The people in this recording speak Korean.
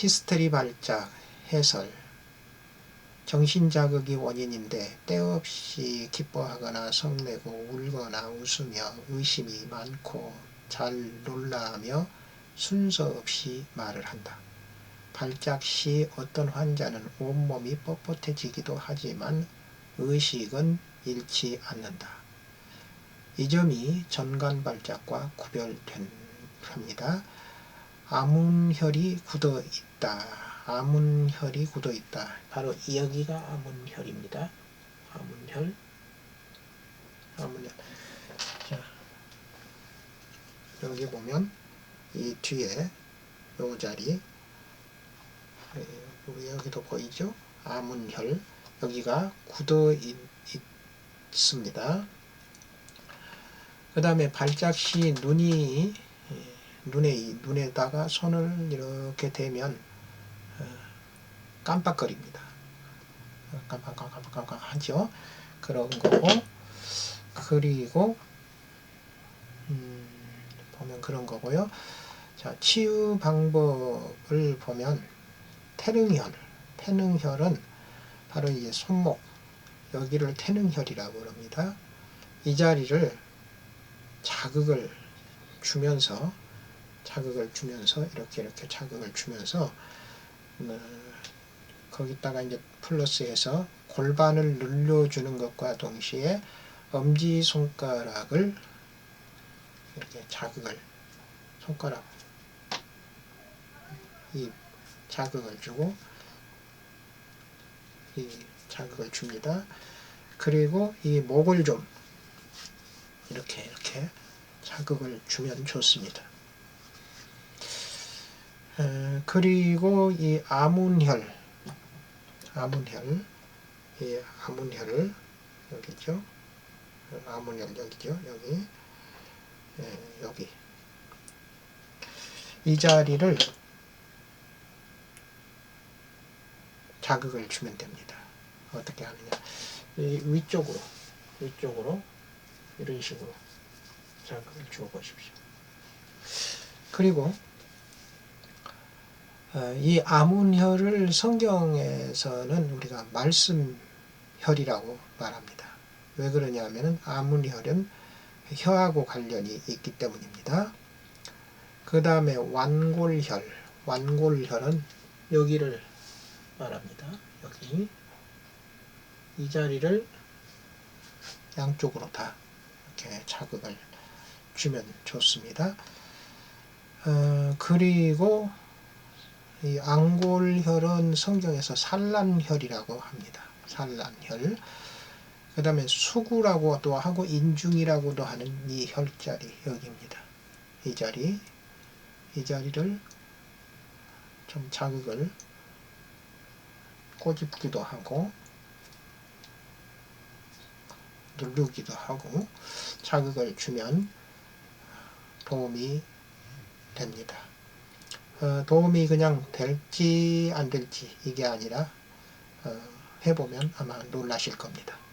히스테리 발작, 해설, 정신자극이 원인인데 때없이 기뻐하거나 성내고 울거나 웃으며 의심이 많고 잘 놀라며 순서 없이 말을 한다. 발작 시 어떤 환자는 온몸이 뻣뻣해지기도 하지만 의식은 잃지 않는다. 이 점이 전간 발작과 구별됩니다. 아문혈이 굳어 있다. 아문혈이 굳어 있다. 바로 여기가 아문혈입니다. 아문혈. 아문혈. 자, 여기 보면 이 뒤에 요 자리 여기도 보이죠? 아문혈 여기가 굳어 있, 있습니다. 그 다음에 발작 시 눈이 예, 눈에 눈에다가 손을 이렇게 대면 어, 깜빡거립니다. 깜빡깜빡깜빡 하죠. 그런 거고 그리고 음, 보면 그런 거고요. 자 치유 방법을 보면 태능혈, 태능혈은 바로 이제 손목 여기를 태능혈이라고 합니다. 이 자리를 자극을 주면서 자극을 주면서 이렇게 이렇게 자극을 주면서 어, 거기다가 이제 플러스해서 골반을 눌러주는 것과 동시에 엄지 손가락을 이렇게 자극을 손가락 이 자극을 주고 이 자극을 줍니다. 그리고 이 목을 좀 이렇게 이렇게 자극을 주면 좋습니다. 에, 그리고 이 아문혈, 아문혈, 이 아문혈을 여기죠. 아문혈 여기죠. 여기, 에, 여기 이 자리를 자극을 주면 됩니다. 어떻게 하느냐? 이 위쪽으로, 위쪽으로 이런 식으로 자극을 주어 보십시오. 그리고 어, 이 아문혈을 성경에서는 우리가 말씀혈이라고 말합니다. 왜 그러냐면은 아문혈은 혀하고 관련이 있기 때문입니다. 그 다음에 완골혈, 완골혈은 여기를 말합니다. 여기 이 자리를 양쪽으로 다 이렇게 자극을 주면 좋습니다. 어, 그리고 이 앙골혈은 성경에서 산란혈이라고 합니다. 산란혈. 그 다음에 수구라고도 하고 인중이라고도 하는 이 혈자리 여기입니다. 이 자리, 이 자리를 좀 자극을 꼬집기도 하고 누르기도 하고 자극을 주면 도움이 됩니다. 어, 도움이 그냥 될지 안 될지 이게 아니라 어, 해보면 아마 놀라실 겁니다.